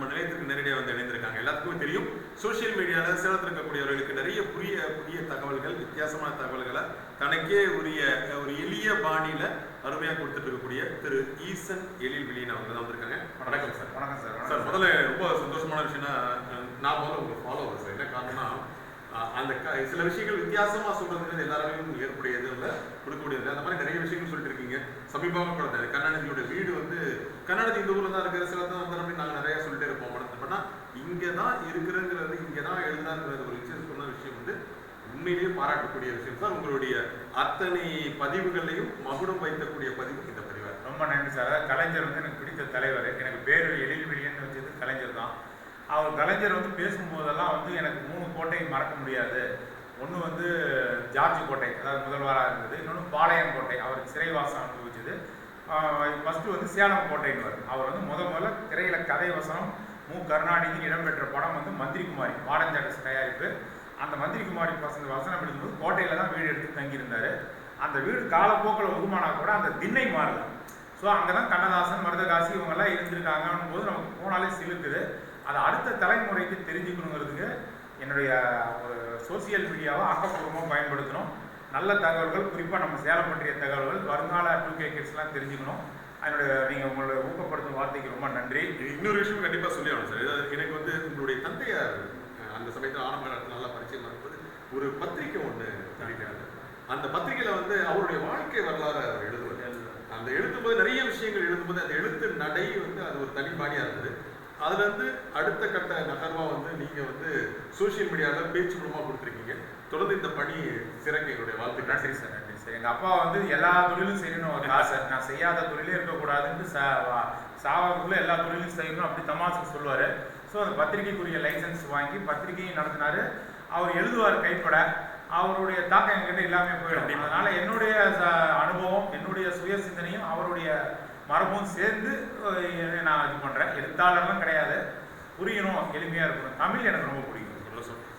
நம்ம நிலையத்திற்கு நேரடியாக வந்து இணைந்திருக்காங்க. எல்லாத்துக்குமே தெரியும். சோஷியல் மீடியாவில் சேலத்தில் இருக்கக்கூடியவர்களுக்கு நிறைய புதிய புதிய தகவல்கள் வித்தியாசமான தகவல்களை தனக்கே உரிய ஒரு எளிய பாணியில் அருமையாக கொடுத்துட்டு இருக்கக்கூடிய திரு ஈசன் எழில் விழின்னு அவங்க தான் வந்திருக்காங்க. வணக்கம் சார். வணக்கம் சார். சார் முதல்ல ரொம்ப சந்தோஷமான விஷயம்னா நான் முதல்ல உங்க ஃபாலோவர் சார் என்ன காரணம்னா அந்த சில விஷயங்கள் வித்தியாசமா சொல்றதுங்கிறது எல்லாராலையும் ஏற்புடையது இல்லை கொடுக்கக்கூடியது அந்த மாதிரி நிறைய விஷயங்கள் சொல்லிட்டு இருக்கீங்க. சமீபமாக கூட கருணாநிதியோட வீடு வந்து கருணாநிதி இந்த தான் இருக்கிற சில தான் வந்து அப்படின்னு நாங்கள் நிறைய சொல்லிட்டே இருப்போம் பண்ணா இங்கே தான் இருக்கிறங்கிறது இங்கே தான் எழுதாங்கிறது ஒரு விஷயம் சொன்ன விஷயம் வந்து உண்மையிலேயே பாராட்டக்கூடிய விஷயம். சார் உங்களுடைய அத்தனை பதிவுகளையும் மகுடம் வைக்கக்கூடிய பதிவு இந்த பதிவாக. ரொம்ப நன்றி சார். அதாவது கலைஞர் வந்து எனக்கு பிடித்த தலைவர். எனக்கு பேர் எழில் விழியன்னு வச்சது கலைஞர் தான். அவர் கலைஞர் வந்து பேசும்போதெல்லாம் வந்து எனக்கு மூணு கோட்டையும் மறக்க முடியாது. ஒன்று வந்து ஜார்ஜ் கோட்டை அதாவது முதல்வராக இருந்தது. இன்னொன்று பாளையம் கோட்டை. அவர் சிறைவாசம் அனுபவிச்சது. ஃபஸ்ட்டு வந்து சேலம் கோட்டைன்னு அவர் வந்து முத முதல்ல திரையில கதை வசனம் மு. கருணாநிதி இடம்பெற்ற படம் வந்து மந்திரிக்குமாரி மாடர்ன் தயாரிப்பு. அந்த மந்திரிகுமாரி பசங்க வசனம் எழுதும்போது கோட்டையில தான் வீடு எடுத்து தங்கியிருந்தாரு. அந்த வீடு காலப்போக்கில் உருமானா கூட அந்த திண்ணை மாறுது ஸோ அங்கே தான் கண்ணதாசன் மருதகாசி இவங்கெல்லாம் இருந்திருக்காங்கன்னு போது நமக்கு போனாலே சிலுக்குது அதை அடுத்த தலைமுறைக்கு தெரிஞ்சுக்கணுங்கிறதுக்கு என்னுடைய ஒரு சோசியல் மீடியாவை ஆக்கப்பூர்வமாக பயன்படுத்தணும் நல்ல தகவல்கள் குறிப்பாக நம்ம சேலம் பற்றிய தகவல்கள் வருங்கால டூ கே கிட்ஸ்லாம் தெரிஞ்சுக்கணும். அதனுடைய நீங்கள் உங்களுடைய ஊக்கப்படுத்தும் வார்த்தைக்கு ரொம்ப நன்றி. இன்னொரு விஷயம் கண்டிப்பாக சொல்லி ஆகணும் சார் எனக்கு வந்து உங்களுடைய தந்தையார் அந்த சமயத்தில் ஆரம்ப காலத்தில் நல்லா பரிச்சயமா இருப்பது ஒரு பத்திரிக்கை ஒன்று வெளியிட்டாங்க அந்த பத்திரிகையில் வந்து அவருடைய வாழ்க்கை வரலாறு அவர் எழுதுவது அந்த எழுதும்போது நிறைய விஷயங்கள் எழுதும்போது அந்த எழுத்து நடை வந்து அது ஒரு தனிப்பாடியாக இருந்தது. அதுலேருந்து அடுத்த கட்ட நகர்வாக வந்து நீங்கள் வந்து சோஷியல் மீடியாவில் பேச்சு மூலமாக கொடுத்துருக்கீங்க. தொடர்ந்து இந்த பணி சிறக்க. எங்களுடைய வாழ்த்துக்கள். நன்றி சார் நன்றி சார். எங்கள் அப்பா வந்து எல்லா தொழிலும் செய்யணும். ஒரு ஆசை நான் செய்யாத தொழிலே இருக்கக்கூடாதுன்னு சா சாவாக்குள்ளே எல்லா தொழிலும் செய்யணும் அப்படி தமாசுக்கு சொல்லுவார். ஸோ அந்த பத்திரிகைக்குரிய லைசன்ஸ் வாங்கி பத்திரிகையும் நடத்தினாரு. அவர் எழுதுவார் கைப்பட. அவருடைய தாக்கம் என்கிட்ட எல்லாமே போயிடும். அதனால என்னுடைய அனுபவம் என்னுடைய சுய சிந்தனையும் அவருடைய மரபும் சேர்ந்து நான் இது பண்ணுறேன் எழுத்தாளர்லாம் கிடையாது. புரியணும் எளிமையாக இருக்கணும். தமிழ் எனக்கு ரொம்ப பிடிக்கும்.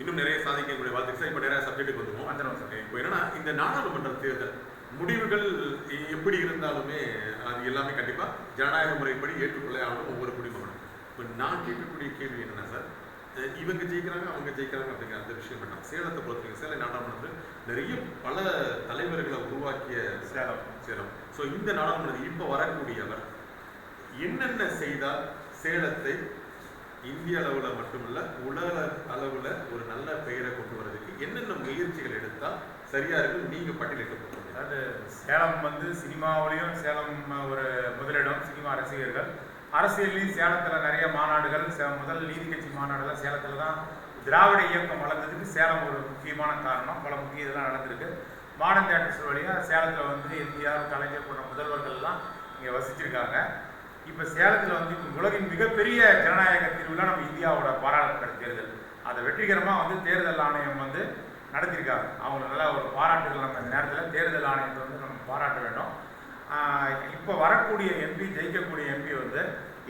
இன்னும் நிறைய சாதிக்க வாழ்த்துக்கள் சார் இப்போ நிறைய சப்ஜெக்ட்டுக்கு வந்துருவோம். வந்துடும் சார் இப்போ என்னன்னா இந்த நாடாளுமன்ற தேர்தல் முடிவுகள் எப்படி இருந்தாலுமே அது எல்லாமே கண்டிப்பா ஜனநாயக முறைப்படி ஏற்றுக்கொள்ள ஆகணும் ஒவ்வொரு குடிமகனும். இப்போ நான் கேட்கக்கூடிய கேள்வி என்னென்னா சார் இவங்க ஜெயிக்கிறாங்க அவங்க ஜெயிக்கிறாங்க அப்படிங்கிற அந்த விஷயம் வேண்டாம். சேலத்தை பொறுத்தவரைக்கும் சேலம் நாடாளுமன்றத்தில் நிறைய பல தலைவர்களை உருவாக்கிய சேலம் சேலம். ஸோ இந்த நாடாளுமன்றத்தில் இப்போ வரக்கூடியவர் என்னென்ன செய்தால் சேலத்தை இந்திய அளவில் மட்டுமல்ல உலக அளவில் ஒரு நல்ல பெயரை கொண்டு வரதுக்கு என்னென்ன முயற்சிகள் எடுத்தால் சரியாக இருக்கும் நீங்கள் பட்டியலிட்டு போகிறீங்க அதாவது சேலம் வந்து சினிமாவிலையும் சேலம் ஒரு முதலிடம் சினிமா ரசிகர்கள். அரசியல்லையும் சேலத்தில் நிறைய மாநாடுகள் சே- முதல் நீதி கட்சி மாநாடுகள் சேலத்தில் தான் திராவிட இயக்கம் வளர்ந்ததுக்கு சேலம் ஒரு முக்கியமான காரணம். பல முக்கிய இதெல்லாம் நடந்திருக்கு. மாடர்ன் தேட்டர்ஸ் வழியாக சேலத்தில் வந்து எம்ஜிஆர் கலைஞர் போன்ற முதல்வர்கள்லாம் இங்கே வசிச்சிருக்காங்க. இப்போ சேலத்தில் வந்து இப்போ உலகின் மிகப்பெரிய ஜனநாயக தீர்வுல நம்ம இந்தியாவோட பாராளுமன்ற தேர்தல். அதை வெற்றிகரமாக வந்து தேர்தல் ஆணையம் வந்து நடத்தியிருக்காங்க. அவங்க நல்ல ஒரு பாராட்டுகள் நம்ம இந்த நேரத்தில் தேர்தல் ஆணையத்தை வந்து நம்ம பாராட்ட வேண்டும். இப்போ வரக்கூடிய எம்பி ஜெயிக்கக்கூடிய எம்பி வந்து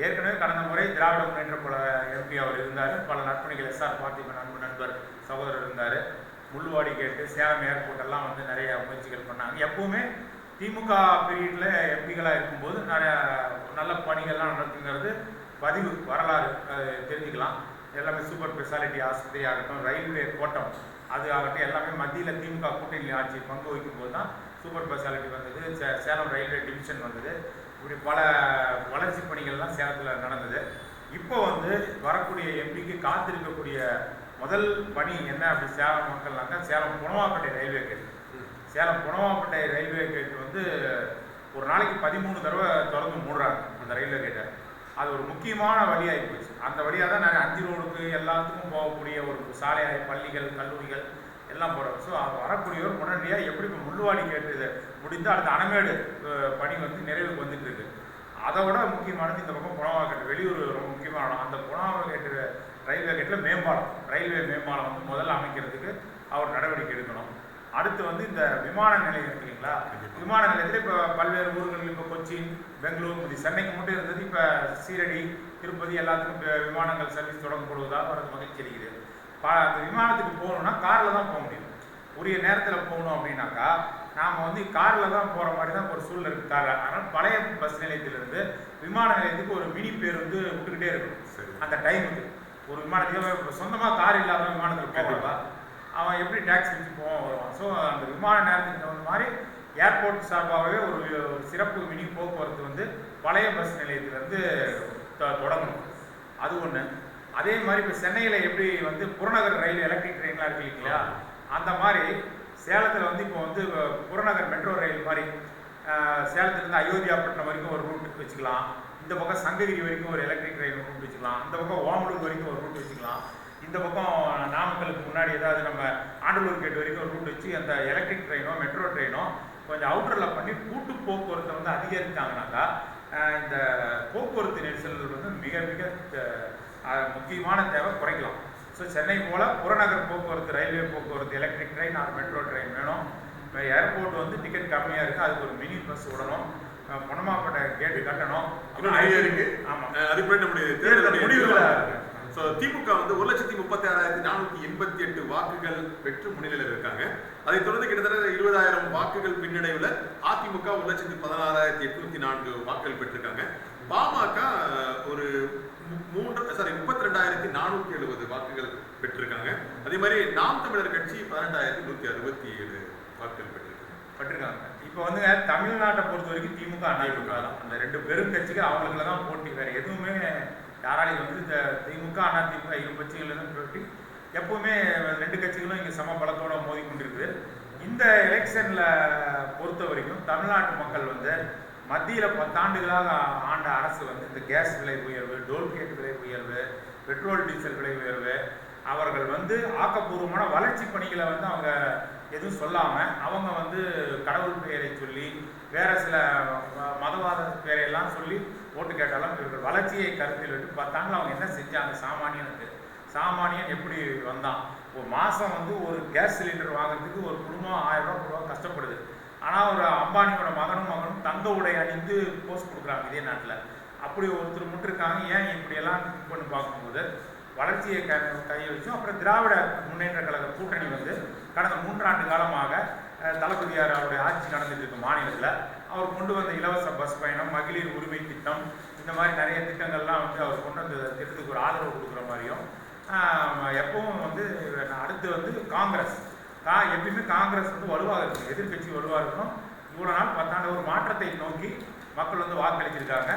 ஏற்கனவே கடந்த முறை திராவிட முன்னேற்ற பல எம்பி அவர் இருந்தார். பல நற்பணிகள் எஸ்ஆர் பார்த்திபன் அன்பு நண்பர் சகோதரர் இருந்தார். முள்ளுவாடி கேட்டு சேலம் ஏர்போர்ட் எல்லாம் வந்து நிறைய முயற்சிகள் பண்ணாங்க. எப்பவுமே திமுக பீரியடில் எம்பிகளாக இருக்கும்போது நிறைய நல்ல பணிகள்லாம் நடக்குங்கிறது பதிவு வரலாறு தெரிஞ்சுக்கலாம். எல்லாமே சூப்பர் ஸ்பெஷாலிட்டி ஆஸ்பத்திரி ஆகட்டும் ரயில்வே கோட்டம் அது ஆகட்டும் எல்லாமே மத்தியில் திமுக கூட்டணி ஆட்சி பங்கு வகிக்கும் போது தான் சூப்பர் ஸ்பெஷாலிட்டி வந்தது. சே- சேலம் ரயில்வே டிவிஷன் வந்தது. இப்படி பல வளர்ச்சி பணிகள்லாம் சேலத்தில் நடந்தது. இப்போ வந்து வரக்கூடிய எம்பிக்கு காத்திருக்கக்கூடிய முதல் பணி என்ன அப்படி சேலம் மக்கள்னாக்கா Salem Punavapettai railway gate. Salem குணவாம்பேட்டை railway gate வந்து ஒரு நாளைக்கு பதிமூணு தடவை திறந்து மூடுறாங்க அந்த ரயில்வே கேட்டை அது ஒரு முக்கியமான வழியாகி போச்சு. அந்த வழியாக தான் நிறைய அஞ்சு ரோடுக்கு எல்லாத்துக்கும் போகக்கூடிய ஒரு சாலை பள்ளிகள் கல்லூரிகள் எல்லாம் போகிறோம் ஸோ அது வரக்கூடியவர் உடனடியாக எப்படி இப்போ முள்ளுவாடி கேட்டு இதை முடிந்து அடுத்த அணமேடு பணி வந்து நிறைவுக்கு வந்துட்டு இருக்கு. அதை விட முக்கியமானது இந்த பக்கம் புனவாக்கட்டு வெளியூர் ரொம்ப முக்கியமான இடம். அந்த புனவாக்கட்டு ரயில்வே கேட்டில் மேம்பாலம் ரயில்வே மேம்பாலம் வந்து முதல்ல அமைக்கிறதுக்கு அவர் நடவடிக்கை எடுக்கணும். அடுத்து வந்து இந்த விமான நிலையம் இருக்கு இல்லைங்களா? விமான நிலையத்தில் இப்போ பல்வேறு ஊர்கள் இப்போ கொச்சின் பெங்களூர் இது சென்னைக்கு மட்டும் இருந்தது. இப்போ சீரடி திருப்பதி எல்லாத்துக்கும் இப்ப விமானங்கள் சர்வீஸ் தொடங்கப்படுவதாக வரது மகிழ்ச்சி அளிக்குது. பா அந்த விமானத்துக்கு போகணும்னா காரில் தான் போக முடியும். உரிய நேரத்தில் போகணும் அப்படின்னாக்கா நாம் வந்து காரில் தான் போகிற மாதிரி தான் ஒரு சூழ்நிலை இருக்குது காரில் அதனால் பழைய பஸ் நிலையத்திலிருந்து விமான நிலையத்துக்கு ஒரு மினி பேருந்து விட்டுக்கிட்டே இருக்கணும். சரி. அந்த டைமுக்கு ஒரு விமானத்தையோ சொந்தமாக கார் இல்லாத விமானத்தில் போகிறதா அவன் எப்படி டேக்ஸ் வச்சு போவான்? ஸோ அந்த விமான நேரத்துக்கு தகுந்த மாதிரி ஏர்போர்ட் சார்பாகவே ஒரு சிறப்பு மினி போக்குவரத்து வந்து பழைய பஸ் நிலையத்திலேருந்து தொடங்கணும். அது ஒன்று அதே மாதிரி இப்போ சென்னையில் எப்படி வந்து புறநகர் ரயில் எலக்ட்ரிக் ட்ரெயின்லாம் இருக்கு இல்லைங்களா? அந்த மாதிரி சேலத்தில் வந்து இப்போ வந்து புறநகர் மெட்ரோ ரயில் மாதிரி சேலத்துலேருந்து அயோத்தியாப்பட்டினம் வரைக்கும் ஒரு ரூட் வச்சுக்கலாம். இந்த பக்கம் சங்ககிரி வரைக்கும் ஒரு எலக்ட்ரிக் ரயில் ரூட் வச்சுக்கலாம். இந்த பக்கம் ஓமலூர் வரைக்கும் ஒரு ரூட் வச்சுக்கலாம். இந்த பக்கம் நாமக்கலுக்கு முன்னாடி ஏதாவது நம்ம ஆண்டலூர் கேட் வரைக்கும் ஒரு ரூட் வச்சு அந்த எலக்ட்ரிக் ட்ரெயினோ மெட்ரோ ட்ரெயினோ கொஞ்சம் அவுட்டரில் பண்ணி கூட்டு போக்குவரத்தை வந்து அதிகரித்தாங்கனாக்கா இந்த போக்குவரத்து நெரிசல் வந்து மிக மிக முக்கியமான தேவை குறைக்கலாம். ஸோ சென்னை போல புறநகர் போக்குவரத்து ரயில்வே போக்குவரத்து electric train or metro train வேணும். ஏர்போர்ட் வந்து டிக்கெட் கம்மியாக இருக்குது அதுக்கு ஒரு மினி பஸ் விடணும். பணமாப்பட்ட கேட்டு கட்டணும். இன்னும் நிறைய இருக்கு. ஆமாம் அதுக்கு பின்னாடி நம்முடைய தேர்தல் தேர்தல் முடிவுகளா முடிவுகள் இருக்கு. ஸோ திமுக வந்து ஒரு லட்சத்தி முப்பத்தி ஆறாயிரத்தி நானூத்தி எண்பத்தி எட்டு வாக்குகள் பெற்று முன்னிலையில் இருக்காங்க. அதைத் தொடர்ந்து கிட்டத்தட்ட இருபதாயிரம் வாக்குகள் பின்னடைவில் அதிமுக ஒரு லட்சத்தி பதினாறாயிரத்தி எட்நூத்தி நான்கு வாக்குகள் பெற்றிருக்காங்க. பாமக ஒரு மூன்று சாரி முப்பத்தி ரெண்டாயிரத்தி நானூத்தி எழுபது வாக்குகள் பெற்றிருக்காங்க. அதே மாதிரி நாம் தமிழர் கட்சி பதினெட்டாயிரத்தி நூத்தி அறுபத்தி ஏழு வாக்குகள் பெற்றிருக்காங்க. பெற்றிருக்காங்க இப்போ வந்துங்க தமிழ்நாட்டை பொறுத்த வரைக்கும் திமுக அதிமுக தான். அந்த ரெண்டு பெரும் கட்சிகள் அவங்களுக்குள்ள தான் போட்டி. வேற எதுவுமே யாராலையும் வந்து இந்த திமுக அதிமுக இரு கட்சிகள் போட்டி எப்பவுமே ரெண்டு கட்சிகளும் இங்கே சம பலத்தோட மோதி கொண்டிருக்குது. இந்த எலெக்ஷனில் பொறுத்த வரைக்கும் தமிழ்நாட்டு மக்கள் வந்து மத்தியில் பத்தாண்டுகளாக ஆண்ட அரசு வந்து இந்த கேஸ் விலை உயர்வு டோல்கேட் விலை உயர்வு பெட்ரோல் டீசல் விலை உயர்வு அவர்கள் வந்து ஆக்கப்பூர்வமான வளர்ச்சி பணிகளை வந்து அவங்க எதுவும் சொல்லாமல் அவங்க வந்து கடவுள் பெயரை சொல்லி வேற சில ம- மதவாத பெயரையெல்லாம் சொல்லி போட்டு கேட்டாலும் இவர்கள் வளர்ச்சியை கருத்தில் விட்டு பத்தாண்டுல அவங்க என்ன செஞ்சாங்க? சாமானியனுக்கு சாமானியன் எப்படி வந்தான்? ஒரு மாதம் வந்து ஒரு கேஸ் சிலிண்டர் வாங்குறதுக்கு ஒரு குடும்பம் ஆயிரம் ரூபா ரூபா கஷ்டப்படுது. ஆனால் ஒரு அம்பானியோட மகனும் மகனும் தங்க உடை அணிந்து போஸ்ட் கொடுக்குறாங்க இதே நாட்டில். அப்படி ஒருத்தர் மட்டும் ஏன் இப்படியெல்லாம் இது பண்ணி பார்க்கும்போது வளர்ச்சியை க கையை வச்சும் அப்புறம் திராவிட முன்னேற்ற கழக கூட்டணி வந்து கடந்த மூன்றாண்டு காலமாக தளபதியார் அவருடைய ஆட்சி நடந்துட்டு இருக்கு மாநிலத்தில். அவர் கொண்டு வந்த இலவச பஸ் பயணம் மகளிர் உரிமை திட்டம் இந்த மாதிரி நிறைய திட்டங்கள்லாம் வந்து அவர் கொண்டு வந்த திட்டத்துக்கு ஒரு ஆதரவு கொடுக்குற மாதிரியும் எப்பவும் வந்து அடுத்து வந்து காங்கிரஸ். கா எப்பயுமே காங்கிரஸ் வந்து வலுவாக இருக்கும். எதிர்க்கட்சி வலுவாக இருக்கணும் இவ்வளோ நாள் பத்தாண்டு ஒரு மாற்றத்தை நோக்கி மக்கள் வந்து வாக்களிச்சிருக்காங்க.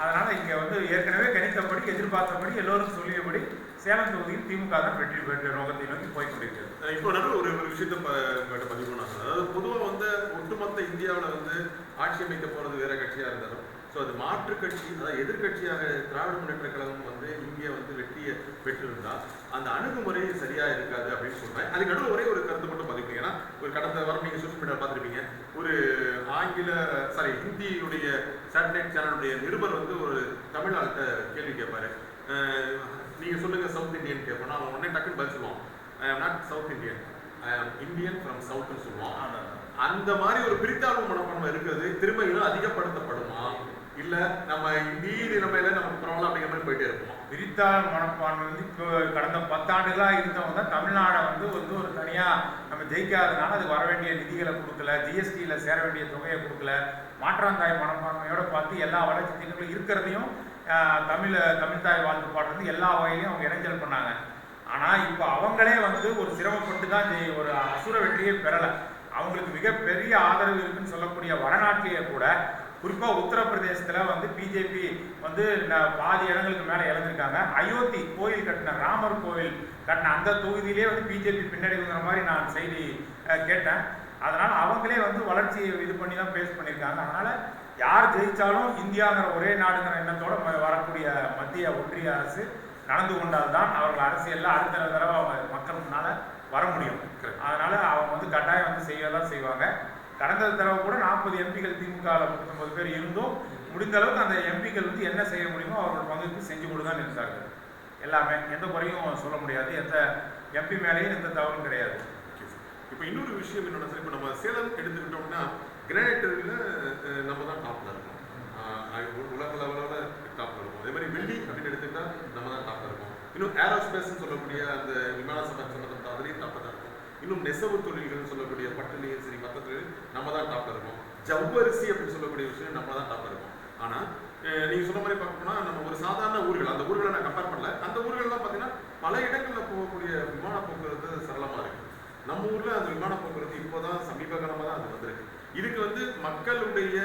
அதனால் இங்கே வந்து ஏற்கனவே கணித்தபடி எதிர்பார்த்தபடி எல்லோரும் சொல்லியபடி சேலம் தொகுதியில் திமுக தான் வெற்றி பெற்ற நோக்கத்தை நோக்கி போய் கொண்டிருக்கிறது. இப்போ நல்ல ஒரு ஒரு விஷயத்த பதிவு பண்ணாங்க அதாவது பொதுவாக வந்து ஒட்டுமொத்த இந்தியாவில் வந்து ஆட்சி அமைக்க போகிறது வேற கட்சியாக இருந்தாலும் ஸோ அது மாற்று கட்சி அதாவது எதிர்க்கட்சியாக திராவிட முன்னேற்ற கழகம் வந்து இங்கே வந்து வெற்றியை பெற்றிருந்தால் அந்த அணுகுமுறை சரியாக இருக்காது அப்படின்னு சொல்கிறேன் அதுக்கு நடுவில் ஒரே ஒரு கருத்து மட்டும் பதிவு ஏன்னா ஒரு கடந்த வாரம் நீங்கள் சோஷியல் மீடியா பார்த்துருப்பீங்க. ஒரு ஆங்கில சாரி ஹிந்தியுடைய சேட்டலைட் சேனலுடைய நிருபர் வந்து ஒரு தமிழ் ஆள்கிட்ட கேள்வி கேட்பாரு. அஹ் நீங்க சொல்லுங்க சவுத் இந்தியன் கேட்போம் அவன் உடனே டக்குன்னு பதில் சொல்லுவான் ஐ ஆம் நாட் சவுத் இந்தியன் ஐ ஆம் இந்தியன் ஃப்ரம் சவுத்னு சொல்லுவான் அந்த மாதிரி ஒரு பிரித்தாளும் மனப்பான்மை இருக்கிறது திரும்ப இன்னும் அதிகப்படுத்தப்படுமா? இல்ல நம்ம நீதி நிலைமையில நமக்கு பரவாயில்ல அப்படிங்கிற மாதிரி போயிட்டே இருப்போம் விரித்தாள் மனப்பான்மை வந்து இப்போ கடந்த பத்தாண்டுகளாக இருந்தவங்க தான் தமிழ்நாடை வந்து வந்து ஒரு தனியாக நம்ம ஜெயிக்காதனால அது வர வேண்டிய நிதிகளை கொடுக்கல ஜிஎஸ்டியில் சேர வேண்டிய தொகையை கொடுக்கல. மாற்றாந்தாய் மனப்பான்மையோட பார்த்து எல்லா வளர்ச்சி திட்டங்களும் இருக்கிறதையும் தமிழ தமிழ்தாய் வாழ்த்து பாட்டு வந்து எல்லா வகையிலையும் அவங்க இடைஞ்சல் பண்ணாங்க. ஆனால் இப்போ அவங்களே வந்து ஒரு சிரமப்பட்டு தான் ஒரு அசுர வெற்றியை பெறலை. அவங்களுக்கு மிகப்பெரிய ஆதரவு இருக்குன்னு சொல்லக்கூடிய வடநாட்டிலேயே கூட குறிப்பாக உத்தரப்பிரதேசத்தில் வந்து பிஜேபி வந்து பாதி இடங்களுக்கு மேலே இழந்திருக்காங்க. அயோத்தி கோயில் கட்டின ராமர் கோயில் கட்டின அந்த தொகுதியிலே வந்து பிஜேபி பின்னடைவுங்கிற மாதிரி நான் செய்தி கேட்டேன். அதனால் அவங்களே வந்து வளர்ச்சியை இது பண்ணி தான் பேஸ் பண்ணியிருக்காங்க. அதனால் யார் ஜெயிச்சாலும் இந்தியாங்கிற ஒரே நாடுங்கிற எண்ணத்தோட வரக்கூடிய மத்திய ஒன்றிய அரசு நடந்து கொண்டால்தான் அவர்கள் அரசியலில் அடுத்த தடவை அவங்க மக்கள் முன்னால வர முடியும். அதனால அவங்க வந்து கட்டாயம் வந்து செய்ய தான் செய்வாங்க. கடந்த தடவை கூட நாற்பது எம்பிகள் திமுகவில் முப்பத்தொன்பது பேர் இருந்தும் முடிந்த அளவுக்கு அந்த எம்பிக்கள் வந்து என்ன செய்ய முடியுமோ அவர்கள் பங்குக்கு செஞ்சு கொடுதான் இருந்தார்கள் எல்லாமே. எந்த குறையும் சொல்ல முடியாது. எந்த எம்பி மேலேயும் எந்த தவறும் கிடையாது. இப்போ இன்னொரு விஷயம் சார் இப்போ நம்ம சேலம் எடுத்துக்கிட்டோம்னா கிரானைட்டில் நம்ம தான் டாப்பில் இருக்கோம். உலக லெவலில் டாப்பில் இருக்கும். அதே மாதிரி வெள்ளி அப்படின்னு எடுத்துக்கிட்டால் நம்ம தான் டாப்பில் இருக்கும். இன்னும் ஏரோஸ்பேஸ்ன்னு சொல்லக்கூடிய அந்த விமான சபை சம்பந்தப்பட்ட அதுலேயும் டாப்பில் தான் இருக்கும். இன்னும் நெசவு தொழில்கள்னு சொல்லக்கூடிய பட்டுலையும் சரி மற்ற தொழில் நம்ம தான் டாப்பில் இருக்கும். ஜவ்வரிசி அப்படின்னு சொல்லக்கூடிய விஷயம் நம்ம தான் டாப்பில் இருக்கும். ஆனால் நீங்கள் சொன்ன மாதிரி பார்க்கணும்னா நம்ம ஒரு சாதாரண ஊர்கள் அந்த ஊர்களை நான் கம்பேர் பண்ணல. அந்த ஊர்கள்லாம் பார்த்தீங்கன்னா பல இடங்களில் போகக்கூடிய விமான போக்குவரத்து சரளமாக இருக்குது நம்ம ஊரில் அந்த விமான போக்குவரத்து இதுக்கு வந்து மக்களுடைய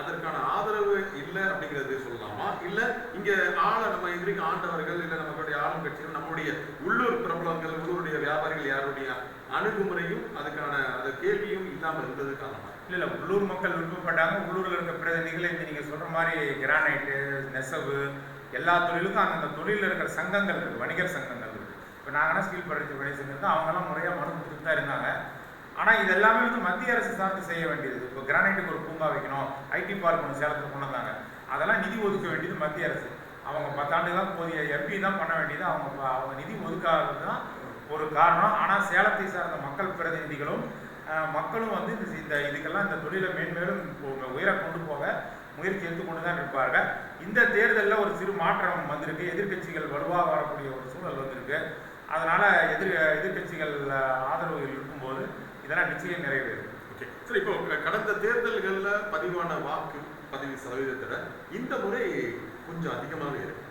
அதற்கான ஆதரவு இல்லை அப்படிங்கிறது சொல்லலாமா? இல்ல இங்க ஆள நம்ம இது ஆண்டவர்கள் இல்ல நம்மளுடைய ஆளும் கட்சிகள் நம்முடைய உள்ளூர் பிரபலங்கள் உள்ளூருடைய வியாபாரிகள் யாருடைய அணுகுமுறையும் அதுக்கான அது கேள்வியும் இல்லாமல் இருந்தது காரணமா? இல்ல இல்ல உள்ளூர் மக்கள் விருப்பப்பட்டாங்க உள்ளூர்ல இருக்க பிரதிநிதிகளை இந்த நீங்க சொல்ற மாதிரி கிரானைட்டு நெசவு எல்லா தொழிலுக்கும் அந்தந்த தொழிலில் இருக்கிற சங்கங்கள் இருக்கு வணிகர் சங்கங்கள் இருக்கு. இப்போ நாங்கன்னா ஸ்டீல் பரட்சி பணி செஞ்சிருந்தோம் அவங்கெல்லாம் முறையாக மனு கொடுத்துட்டு தான் இருந்தாங்க. ஆனால் இது எல்லாமே வந்து மத்திய அரசு சார்ந்து செய்ய வேண்டியது. இப்போ கிரானைட்டுக்கு ஒரு பூங்கா வைக்கணும் ஐடி பார்க் ஒன்று சேலத்தில் கொண்டு வந்தாங்க அதெல்லாம் நிதி ஒதுக்க வேண்டியது மத்திய அரசு. அவங்க பத்தாண்டுகளாக போதிய எம்பி தான் பண்ண வேண்டியது. அவங்க அவங்க நிதி ஒதுக்காதது தான் ஒரு காரணம். ஆனால் சேலத்தை சார்ந்த மக்கள் பிரதிநிதிகளும் மக்களும் வந்து இந்த இதுக்கெல்லாம் இந்த தொழிலை மேன்மேலும் உ- உயர கொண்டு போக முயற்சி எடுத்துக்கொண்டு தான் இருப்பார்கள். இந்த தேர்தலில் ஒரு சிறு மாற்றம் வந்திருக்கு. எதிர்கட்சிகள் வலுவாக வரக்கூடிய ஒரு சூழல் வந்திருக்கு. அதனால் எதிர் எதிர்கட்சிகள் ஆதரவுகள் ஆதரவு இருக்கும்போது இதெல்லாம் நிச்சயம் நிறைவேறும். ஓகே சரி இப்போ கடந்த தேர்தல்கள்ல பதிவான வாக்கு பதிவு சதவீதத்தை இந்த முறை கொஞ்சம் அதிகமாகவே இருக்கு.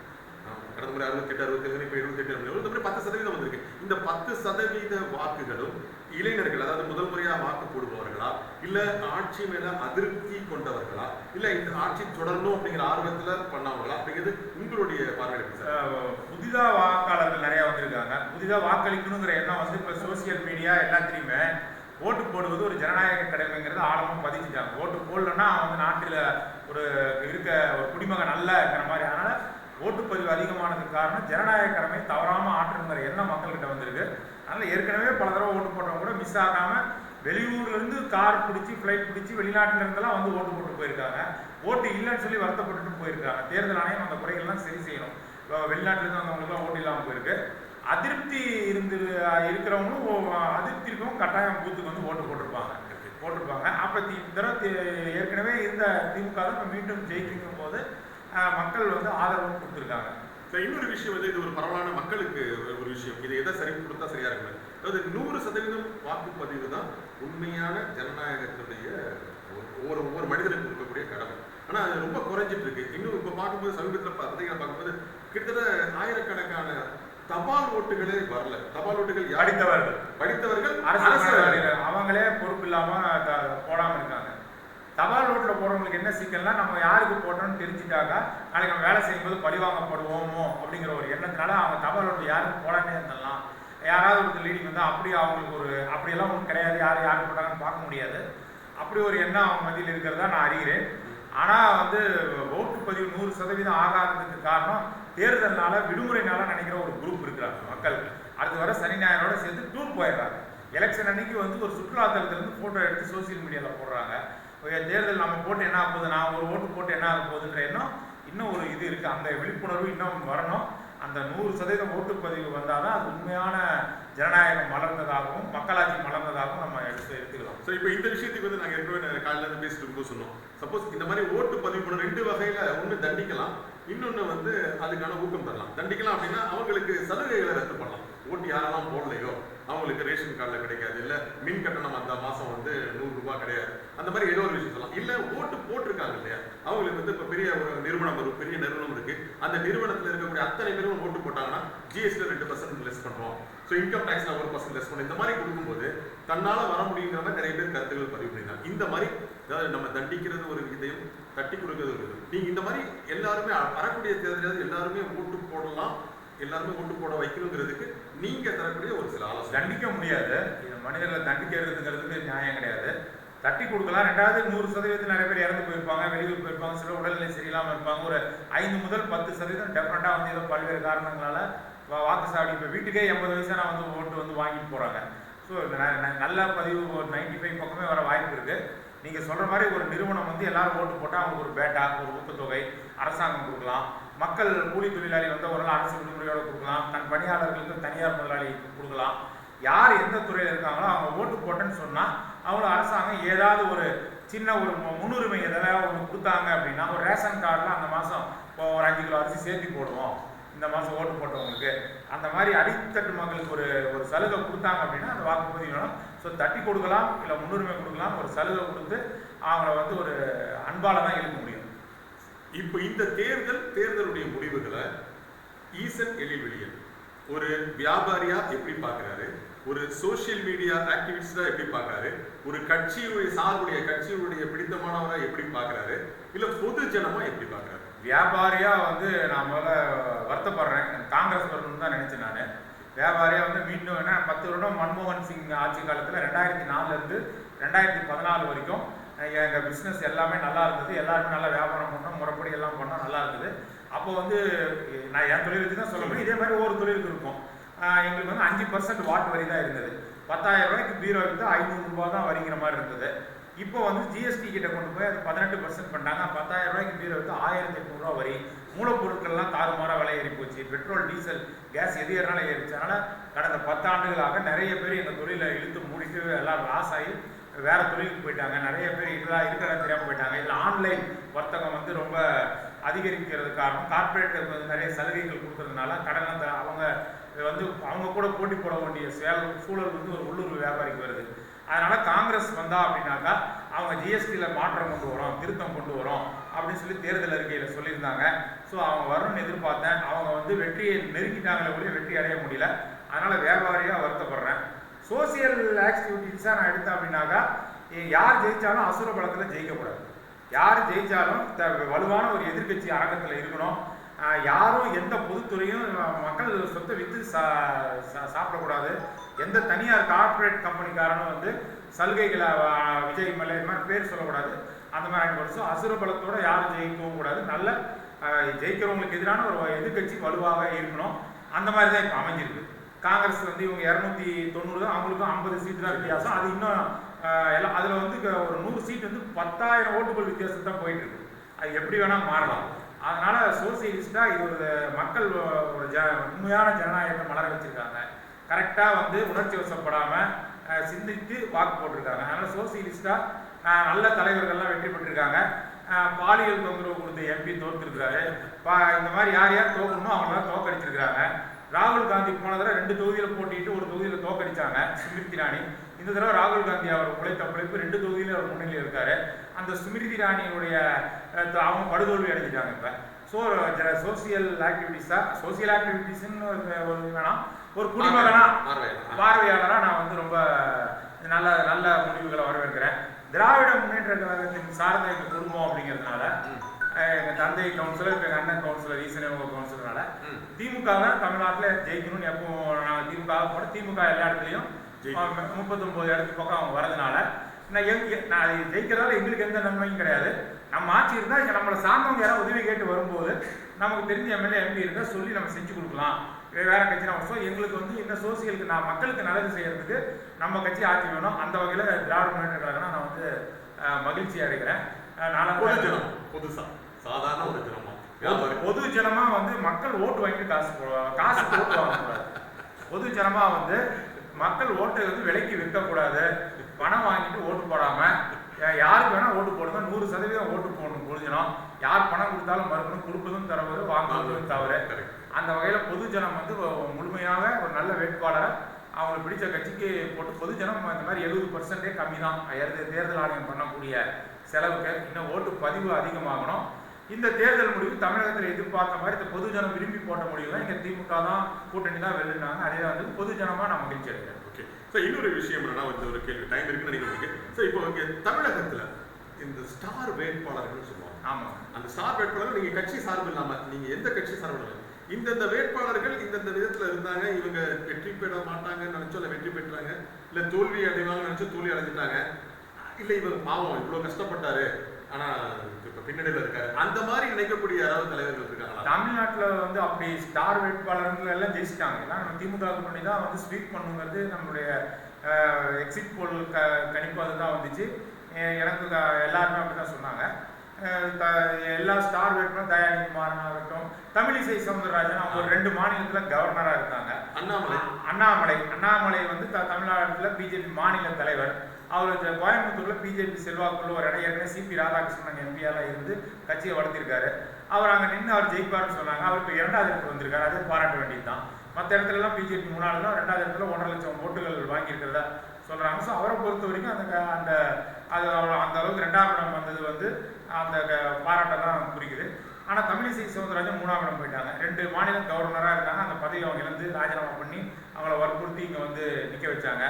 கடந்த முறை அறுபத்தெட்டு அறுபத்தேழு இப்போ எழுபத்தெட்டு இந்த முறை பத்து சதவீதம் வந்திருக்கு. இந்த பத்து சதவீத வாக்குகளும் இளைஞர்கள் அதாவது முதல் முறையா வாக்கு போடுபவர்களா? இல்ல ஆட்சி மேல அதிருப்தி கொண்டவர்களா? இல்ல இந்த ஆட்சி தொடரணும் அப்படிங்கிற ஆர்வத்துல பண்ணவங்களா? அப்படிங்கிறது உங்களுடைய பார்வையில் எப்படி சார். அஹ், புதிதா வாக்காளர்கள் நிறைய வந்திருக்காங்க. புதிதா வாக்களிக்கணுங்கிற எண்ணம் வந்து இப்போ சோசியல் மீடியா எல்லாத்துலேயுமே ஓட்டு போடுவது ஒரு ஜனநாயக கடமைங்கிறது ஆழமாக பதிச்சுட்டாங்க ஓட்டு போடலன்னா அவங்க நாட்டில் ஒரு இருக்க ஒரு குடிமகன் அல்ல இருக்கிற மாதிரி. அதனால் ஓட்டுப்பதிவு அதிகமானதுக்கு காரணம் ஜனநாயக கடமை தவறாமல் ஆற்றணுங்கிற எண்ணம் மக்கள்கிட்ட வந்திருக்கு. அதனால் ஏற்கனவே பல தடவை ஓட்டு போட்டவங்க கூட மிஸ் ஆகாமல் வெளியூர்லேருந்து கார் பிடிச்சி ஃப்ளைட் பிடிச்சி வெளிநாட்டிலேருந்தெல்லாம் வந்து ஓட்டு போட்டு போயிருக்காங்க. ஓட்டு இல்லைன்னு சொல்லி வருத்தப்பட்டுட்டு போயிருக்காங்க. தேர்தல் ஆணையம் அந்த குறைகள்லாம் சரி செய்யணும். இப்போ வெளிநாட்டிலேருந்து வந்தவங்களுக்குலாம் ஓட்டு இல்லாமல் போயிருக்கு. அதிருப்தி இருந்து இருக்கிறவங்களும் ஓ- அதிருப்தி இருக்கவும் கட்டாயம் பூத்துக்கு வந்து ஓட்டு போட்டிருப்பாங்க. போட்டிருப்பாங்க. அப்போ இந்த தடவை ஏற்கனவே இருந்த திமுக மீண்டும் ஜெயிக்கும் போது மக்கள் வந்து ஆதரவு கொடுத்துருக்காங்க. இன்னொரு விஷயம் வந்து இது ஒரு பரவலான மக்களுக்கு ஒரு- விஷயம். இது எதை சரி கொடுத்தா சரியா இருக்கு அதாவது நூறு சதவீதம் வாக்குப்பதிவு தான் உண்மையான ஜனநாயகத்துடைய ஒவ்வொரு ஒவ்வொரு மனிதனுக்கு இருக்கக்கூடிய கடமை. ஆனா அது ரொம்ப குறைஞ்சிட்டு இருக்கு. இன்னும் இப்ப பார்க்கும்போது சமீபத்தில் பத்திரிகை பார்க்கும்போது கிட்டத்தட்ட ஆயிரக்கணக்கான தபால் ஓட்டுகளே வரல. தபால் ஓட்டுகள் யார் படித்தவர்கள் படித்தவர்கள் அரசு. அவங்களே பொறுப்பு இல்லாம போடாம இருக்காங்க. தபால் ஓட்டுல போறவங்களுக்கு என்ன சிக்கல்னா நம்ம யாருக்கு போட்டோம்னு தெரிஞ்சுட்டாக்கா நாளைக்கு நம்ம வேலை செய்யும்போது பழிவாங்கப்படுவோமோ அப்படிங்கிற ஒரு எண்ணத்தினால அவங்க தபால் ஓட்டு யாருக்கு போடாமே இருந்தலாம் யாராவது ஒருத்தர் லீடிங் வந்தா அப்படி அவங்களுக்கு ஒரு அப்படியெல்லாம் ஒன்றும் கிடையாது. யார் யாருக்கு போட்டாங்கன்னு பார்க்க முடியாது. அப்படி ஒரு எண்ணம் அவங்க மத்தியில் இருக்கிறதா நான் அறிகிறேன். ஆனா வந்து ஓட்டுப்பதிவு நூறு சதவீதம் ஆகாததுக்கு காரணம் தேர்தல்னால விடுமுறைனால நினைக்கிற ஒரு குரூப் இருக்கிறாங்க மக்கள். அடுத்து வர சனி ஞாயிறோட சேர்த்து டூர் போயிடுறாங்க. எலெக்ஷன் அன்னைக்கு வந்து ஒரு சுற்றுலாத்தலத்துலேருந்து ஃபோட்டோ எடுத்து சோஷியல் மீடியாவில் போடுறாங்க. தேர்தல் நம்ம போட்டு என்ன ஆக போகுது? நான் ஒரு ஓட்டு போட்டு என்ன ஆக போகுதுன்ற எண்ணம் இன்னும் ஒரு இது இருக்குது அந்த விழிப்புணர்வு இன்னும் வரணும். அந்த நூறு சதவீதம் ஓட்டுப்பதிவு வந்தால் தான் அது உண்மையான ஜனநாயகம் மலர்ந்ததாகவும் மக்களாட்சி மலர்ந்ததாகவும் நம்ம எடுத்து எடுத்துக்கலாம். ஸோ இப்போ இந்த விஷயத்துக்கு வந்து நாங்கள் ஏற்கனவே காலையில் இருந்து பேசிட்டு இருக்கும்போது சொன்னோம். சப்போஸ் இந்த மாதிரி ஓட்டு பதிவு பண்ண ரெண்டு வகையில் ஒன்று தண்டிக்கலாம் இன்னொன்று வந்து அதுக்கான ஊக்கம் தரலாம். தண்டிக்கலாம் அப்படின்னா அவங்களுக்கு சலுகைகளை ரத்து பண்ணலாம். ஓட்டு யாரெல்லாம் போடலையோ அவங்களுக்கு ரேஷன் கார்டில் கிடைக்காது. இல்லை மின் கட்டணம் அந்த மாதம் வந்து நூறுரூபா கிடையாது. அந்த மாதிரி ஏதோ ஒரு விஷயம் சொல்லலாம். இல்லை ஓட்டு போட்டிருக்காங்க இல்லையா? அவங்களுக்கு வந்து இப்போ பெரிய ஒரு நிறுவனம் ஒரு பெரிய நிறுவனம் இருக்குது அந்த நிறுவனத்தில் இருக்கக்கூடிய அத்தனை பேரும் ஓட்டு போட்டாங்கன்னா ஜிஎஸ்டி ரெண்டு பர்சன்ட் லெஸ் பண்ணுவோம். ஸோ இன்கம் டேக்ஸில் ஒரு பர்சன்ட் லெஸ் பண்ணும் இந்த மாதிரி கொடுக்கும்போது தன்னால் வர முடியுங்கிற மாதிரி நிறைய பேர் கருத்துக்கள் பதிவு பண்ணியிருந்தாங்க இந்த மாதிரி அதாவது நம்ம தண்டிக்கிறது ஒரு விதையும் தட்டி கொடுக்கிறது இருக்குது. நீங்கள் நீங்க இந்த மாதிரி எல்லாருமே வரக்கூடிய தேர்தலாவது எல்லாருமே ஓட்டு போடலாம் எல்லாருமே ஓட்டு போட வைக்கணுங்கிறதுக்கு நீங்க தரக்கூடிய ஒரு சில ஆலோசனை. தண்டிக்க முடியாது. மனிதர்களை தண்டிக்கிறதுங்கிறதுக்கு நியாயம் கிடையாது. தட்டி கொடுக்கலாம். ரெண்டாவது நூறு சதவீதத்தில் நிறைய பேர் இறந்து போயிருப்பாங்க வெளியூர் போயிருப்பாங்க சில உடல்நிலை சரியில்லாமல் இருப்பாங்க. ஒரு ஐந்து முதல் பத்து சதவீதம் டெஃபினட்டாக வந்து ஏதோ பல்வேறு காரணங்களால் வாக்கு சாவடி இப்போ வீட்டுக்கே எண்பது வயசான வந்து ஓட்டு வந்து வாங்கிட்டு போகிறாங்க ஸோ நல்ல பதிவு ஒரு நைன்டி ஃபைவ் பக்கமே வர வாய்ப்பு இருக்குது நீங்கள் சொல்கிற மாதிரி ஒரு நிறுவனம் வந்து எல்லாரும் ஓட்டு போட்டால் அவங்களுக்கு ஒரு பேட்டா ஒரு ஊக்கத்தொகை அரசாங்கம் கொடுக்கலாம். மக்கள் கூலி தொழிலாளி வந்து ஒரு நாள் அரசு விடுமுறையோடு கொடுக்கலாம். தன் பணியாளர்களுக்கு தனியார் முதலாளி கொடுக்கலாம். யார் எந்த துறையில் இருக்காங்களோ அவங்க ஓட்டு போட்டேன்னு சொன்னால் அவங்கள அரசாங்கம் ஏதாவது ஒரு சின்ன ஒரு முன்னுரிமை எதாவது ஒன்று கொடுத்தாங்க அப்படின்னா ஒரு ரேஷன் கார்டில் அந்த மாதம் இப்போ ஒரு அஞ்சு கிலோ அரிசி சேர்த்து போடுவோம். இந்த மாதம் ஓட்டு போட்டவங்களுக்கு. அந்த மாதிரி அடித்தட்டு மக்களுக்கு ஒரு ஒரு சலுகை கொடுத்தாங்க அப்படின்னா அந்த வாக்குப்பதிவு ஸோ தட்டி கொடுக்கலாம் இல்லை முன்னுரிமை கொடுக்கலாம் ஒரு சலுகை கொடுத்து அவங்கள வந்து ஒரு அன்பால தான் இழுக்க முடியும். இப்போ இந்த தேர்தல் தேர்தலுடைய முடிவுகளை ஈசன் எழில்வெளியன் ஒரு வியாபாரியா எப்படி பார்க்கறாரு? ஒரு சோஷியல் மீடியா ஆக்டிவிஸ்டா எப்படி பார்க்கறாரு? ஒரு கட்சியுடைய சார்புடைய கட்சியுடைய பிடித்தமானவரா எப்படி பார்க்குறாரு? இல்லை பொது ஜனமா எப்படி பார்க்குறாரு? வியாபாரியா வந்து நான் முதல்ல வருத்தப்படுறேன். காங்கிரஸ் வரணும்னு தான் நினைச்சேன் நான். வியாபாரியா வந்து மீண்டும் என்ன பத்து வருடம் மன்மோகன் சிங் ஆட்சி காலத்தில் ரெண்டாயிரத்தி நாலுல இருந்து ரெண்டாயிரத்தி பதினாலு வரைக்கும் எங்கள் எங்க பிஸ்னஸ் எல்லாமே நல்லா இருந்தது. எல்லாருமே நல்லா வியாபாரம் பண்ணோம் முறைப்படி எல்லாம் பண்ணோம் நல்லா இருந்தது. அப்போ வந்து நான் என் தொழில் வச்சு தான் சொல்ல முடியும். இதே மாதிரி ஒவ்வொரு தொழிலுக்கு இருக்கும். எங்களுக்கு வந்து அஞ்சு பர்சன்ட் வாட் வரி தான் இருந்தது. பத்தாயிரம் ரூபாய்க்கு பீரோ வந்து ஐநூறு ரூபாய் தான் வரிங்கிற மாதிரி இருந்தது. இப்போ வந்து ஜிஎஸ்டி கிட்ட கொண்டு போய் அது பதினெட்டு பர்சன்ட் பண்ணாங்க. பத்தாயிரம் ரூபாய்க்கு பீரோ வந்து ஆயிரத்தி எட்நூறுவா வரி. மூலப்பொருட்கள்லாம் தாறுமாறாக விலை ஏறி போச்சு. பெட்ரோல் டீசல் கேஸ் எது ஏறினாலும் ஏறிச்சு அதனால் கடந்த பத்தாண்டுகளாக நிறைய பேர் எங்கள் தொழிலை இழுத்து மூடிட்டு எல்லாம் லாஸ் ஆகி வேறு தொழிலுக்கு போயிட்டாங்க. நிறைய பேர் இதெல்லாம் இருக்கிற தெரியாமல் போயிட்டாங்க. இதில் ஆன்லைன் வர்த்தகம் வந்து ரொம்ப அதிகரிக்கிறது காரணம். கார்ப்பரேட் வந்து நிறைய சலுகைகள் கொடுக்கறதுனால கடன் அந்த அவங்க வந்து அவங்க கூட போட்டி போட வேண்டிய சேல் சூழல் வந்து ஒரு உள்ளூர் வியாபாரிக்கு வருது. அதனால் காங்கிரஸ் வந்தா அப்படின்னாக்கா அவங்க ஜிஎஸ்டியில் மாற்றம் கொண்டு வரோம் திருத்தம் கொண்டு வரோம் அப்படின்னு சொல்லி தேர்தல் அறிக்கையில் சொல்லியிருந்தாங்க. ஸோ அவங்க வரணும்னு எதிர்பார்த்தேன். அவங்க வந்து வெற்றியை நெருங்கிட்டாங்களே ஒழிய வெற்றி அடைய முடியல. அதனால் வியாபாரியாக வருத்தப்படுறேன். சோசியல் ஆக்டிவிட்டீஸாக நான் எடுத்தேன் அப்படின்னாக்கா யார் ஜெயித்தாலும் அசுர பலத்தில் ஜெயிக்கக்கூடாது. யார் ஜெயித்தாலும் த- வலுவான ஒரு எதிர்க்கட்சி அரங்கத்தில் இருக்கணும். யாரும் எந்த பொதுத்துறையும் மக்கள் சொத்தை விற்று சா சா- சாப்பிடக்கூடாது. எந்த தனியார் கார்ப்பரேட் கம்பெனிக்காரனும் வந்து சலுகைகளை விஜய் மலை இது மாதிரி பேர் சொல்லக்கூடாது. அந்த மாதிரி வருஷம் அசுர பலத்தோடு யாரும் ஜெயிக்கவும் கூடாது. நல்ல ஜெயிக்கிறவங்களுக்கு எதிரான ஒரு எதிர்க்கட்சி வலுவாக இருக்கணும். அந்த மாதிரி தான் இப்போ அமைஞ்சிருக்கு. காங்கிரஸ் வந்து இவங்க இரநூத்தி தொண்ணூறு தான் அவங்களுக்கும் ஐம்பது சீட்டு தான் வித்தியாசம். அது இன்னும் எல்லாம் அதில் வந்து க- ஒரு நூறு சீட் வந்து பத்தாயிரம் ஓட்டுகள் வித்தியாசம் தான் போயிட்டு இருக்கு அது எப்படி வேணால் மாறலாம். அதனால சோசியலிஸ்டாக இது ஒரு மக்கள் ஒரு ஜ உண்மையான ஜனநாயகத்தை மலர வச்சுருக்காங்க. கரெக்டாக வந்து உணர்ச்சி வசப்படாமல் சிந்தித்து வாக்கு போட்டிருக்காங்க. அதனால் சோசியலிஸ்டாக நல்ல தலைவர்கள்லாம் வெற்றி பெற்றிருக்காங்க. பாலியல் தொந்தரவு கொடுத்த எம்பி தோற்கிருக்கிறாரு. பா இந்த மாதிரி யார் யார் தோக்கணுமோ அவங்களாம் தோக்கடிச்சிருக்கிறாங்க. ராகுல் காந்தி போன தடவை ரெண்டு தொகுதியில போட்டிட்டு ஒரு தொகுதியில தோக்கடிச்சாங்க ஸ்மிருதி இராணி இந்த தடவை ராகுல் காந்தி அவர் உழைத்த உழைப்பு ரெண்டு தொகுதியில அவர் முன்னிலையில் இருக்காரு. அந்த ஸ்மிருதி இராணியுடைய அவங்க படுதோல்வி அடைஞ்சிட்டாங்க இப்ப. ஸோ சோசியல் ஆக்டிவிட்டிஸா சோசியல் ஆக்டிவிட்டிஸ்ன்னு ஒரு வேணாம். ஒரு குடிமகனா பார்வையா? பார்வையாளரா நான் வந்து ரொம்ப நல்ல நல்ல முடிவுகளை வரவேற்கிறேன். திராவிட முன்னேற்ற கழகத்தின் சார்ந்த எங்க குடும்பம் அப்படிங்கிறதுனால ம். அஹ், எங்க தந்தை கவுன்சிலர் இப்ப எங்க அண்ணன் கவுன்சிலர் ஈசனவங்க கவுன்சிலர்னால. திமுக தான் தமிழ்நாட்டில் ஜெயிக்கணும்னு எப்போ நாங்கள் திமுக போட திமுக எல்லா இடத்துலையும். முப்பத்தொம்போது இடத்துக்கு பக்கம் அவங்க வரதுனால நான் எங்க நான் ஜெயிக்கிறதால எங்களுக்கு எந்த நன்மையும் கிடையாது நம்ம ஆட்சி இருந்தால் நம்மளை சார்ந்தவங்க யாராவது உதவி கேட்டு வரும்போது நமக்கு தெரிஞ்ச எம்எல்ஏ எம்பி இருந்தால் சொல்லி நம்ம செஞ்சு கொடுக்கலாம் வேற கட்சி நம்ம ஸோ எங்களுக்கு வந்து இந்த சோசியலுக்கு நான் மக்களுக்கு நல்லது செய்யறதுக்கு நம்ம கட்சி ஆட்சி வேணும். அந்த வகையில் திராவிட முன்னேற்ற கழகம் நான் வந்து அஹ், மகிழ்ச்சி அடைகிறேன். அஹ், நாலாம் பொது ஜனம் பொதுசா சாதாரண ஒரு ஜனமா வியாபாரி. பொது ஜனமா வந்து மக்கள் ஓட்டு வாங்கிட்டு காசு போடுவாங்க காசு ஓட்டு வாங்கக்கூடாது பொது ஜனமா வந்து மக்கள் ஓட்டை வந்து விலைக்கு விற்கக்கூடாது பணம் வாங்கிட்டு ஓட்டு போடாம யா- யாருக்கு வேணா ஓட்டு போடுங்க. நூறு சதவீதம் ஓட்டு போடணும் பொதுஜனம் யார் பணம் கொடுத்தாலும் மறுக்கணும் கொடுப்பதும் தவறு வாங்குவதும் தவறு. அந்த வகையில பொதுஜனம் வந்து முழுமையாக ஒரு நல்ல வேட்பாளரை அவங்களுக்கு பிடிச்ச கட்சிக்கு போட்டு பொதுஜனம் இந்த மாதிரி எழுபது பர்சன்டே கம்மி தான் தேர்தல் ஆணையம் பண்ணக்கூடிய செலவுக்கு இன்னும் ஓட்டு பதிவு அதிகமாகணும். இந்த தேர்தல் முடிவு தமிழகத்தில் எதிர்பார்த்த மாதிரி இந்த பொதுஜனம் விரும்பி போட்ட முடிவு தான் இங்க திமுக தான் கூட்டணி தான் வெல்லுனாங்க. அதே வந்து பொதுஜனமா நான் மகிழ்ச்சி அடைகிறேன் ஓகே. ஸோ இன்னொரு விஷயம் என்னன்னா வந்து ஒரு கேள்வி டைம் இருக்குன்னு நினைக்கிறீங்க ஸோ இப்போ இங்கே தமிழகத்துல இந்த ஸ்டார் வேட்பாளர்கள் சொல்லுவாங்க. ஆமா அந்த ஸ்டார் வேட்பாளர்கள் நீங்க கட்சி சார்பு இல்லாம நீங்க எந்த கட்சி சார்பு இல்லாம இந்தந்த வேட்பாளர்கள் இந்தந்த விதத்தில் இருந்தாங்க. இவங்க வெற்றி பெற மாட்டாங்கன்னு நினைச்சோ இல்லை வெற்றி பெற்றாங்க. இல்லை தோல்வி அடைவாங்கன்னு நினைச்சோ தோல்வி அடைஞ்சிட்டாங்க. இல்லை இவர் பாவம் இவ்வளோ கஷ்டப்பட்டாரு. ஆனால் இப்போ பின்னடைவில் இருக்காரு. அந்த மாதிரி நினைக்கக்கூடிய யாராவது தலைவர்கள் இருக்காங்களா? தமிழ்நாட்டில் வந்து அப்படி ஸ்டார் வேட்பாளர்கள் எல்லாம் ஜெயிச்சிட்டாங்க. ஏன்னா நம்ம திமுக பண்ணி தான் வந்து ஸ்வீப் பண்ணுங்கிறது நம்மளுடைய எக்ஸிட் போல் க கணிப்பு அதுதான் வந்துச்சு. எனக்கு எல்லாருமே அப்படி தான் சொன்னாங்க. எல்லா ஸ்டார் வேட்பாளர் தயாநிதி மாறன் ஆகட்டும் தமிழிசை சவுந்தரராஜன் அவங்க ஒரு ரெண்டு மாநிலத்துல கவர்னரா இருந்தாங்க. அண்ணாமலை. அண்ணாமலை. அண்ணாமலை வந்து தமிழ்நாட்டுல பிஜேபி மாநில தலைவர். அவர் கோயம்புத்தூர்ல பிஜேபி செல்வாக்குள்ள ஒரு இடம் ஏற்கனவே சிபி ராதாகிருஷ்ணன் எம்பியாலாம் இருந்து கட்சியை வளர்த்திருக்காரு. அவர் அங்க நின்று அவர் ஜெயிப்பாருன்னு சொன்னாங்க. அவர் இப்போ இரண்டாவது இடத்துக்கு வந்திருக்காரு. அதே பாராட்ட வேண்டியதுதான். மற்ற இடத்துல எல்லாம் பிஜேபி மூணாவது ரெண்டாவது இடத்துல ஒன்றரை லட்சம் ஓட்டுகள் வாங்கியிருக்கிறதா சொல்றாங்க. ஸோ அவரை பொறுத்த வரைக்கும் அந்த அந்த அது அந்த அளவுக்கு ரெண்டாம் இடம் வந்தது வந்து அந்த க- பாராட்டை தான் குறிக்குது. ஆனா தமிழிசை சவுந்தரராஜன் மூணாம் இடம் போயிட்டாங்க. ரெண்டு மாநில கவர்னரா இருக்காங்க. அந்த பதவி அவங்க இழந்து ராஜினாமா பண்ணி அவங்கள வற்புறுத்தி இங்கே வந்து நிற்க வச்சாங்க.